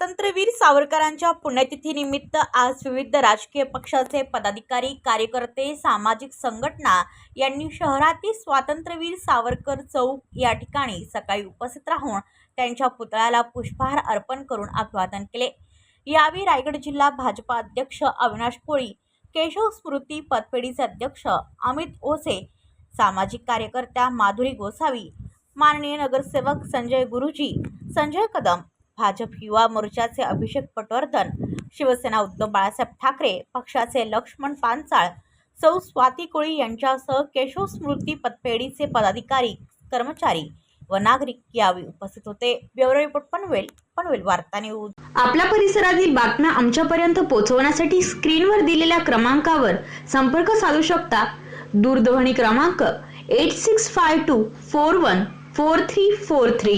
स्वातंत्र्यवीर सावरकरांच्या पुण्यतिथीनिमित्त आज विविध राजकीय पक्षाचे पदाधिकारी कार्यकर्ते सामाजिक संघटना यांनी शहरातील स्वातंत्र्यवीर सावरकर चौक या ठिकाणी सकाळी उपस्थित राहून त्यांच्या पुतळ्याला पुष्पहार अर्पण करून अभिवादन केले. यावेळी रायगड जिल्हा भाजपा अध्यक्ष अविनाश कोळी केशव स्मृती पतपेढीचे अध्यक्ष अमित ओसे सामाजिक कार्यकर्त्या माधुरी गोसावी माननीय नगरसेवक संजय गुरुजी संजय कदम भाजप युवा मोर्चाचे अभिषेक पटवर्धन शिवसेना उद्धव बाळासाहेब ठाकरे पक्षाचे लक्ष्मण पानसाळ सौ स्वाती कोळी यांच्यासह केशव स्मृती पतपेढीचे पदाधिकारी कर्मचारी व नागरिक यावेळी उपस्थित होते. ब्युरो रिपोर्ट पनवेल पनवेल वार्ता न्यूज. आपल्या परिसरातील बातम्या आमच्यापर्यंत पोहोचवण्यासाठी स्क्रीनवर दिलेल्या क्रमांकावर संपर्क साधू शकता. दूरध्वनी क्रमांक eight six five two four one four three four three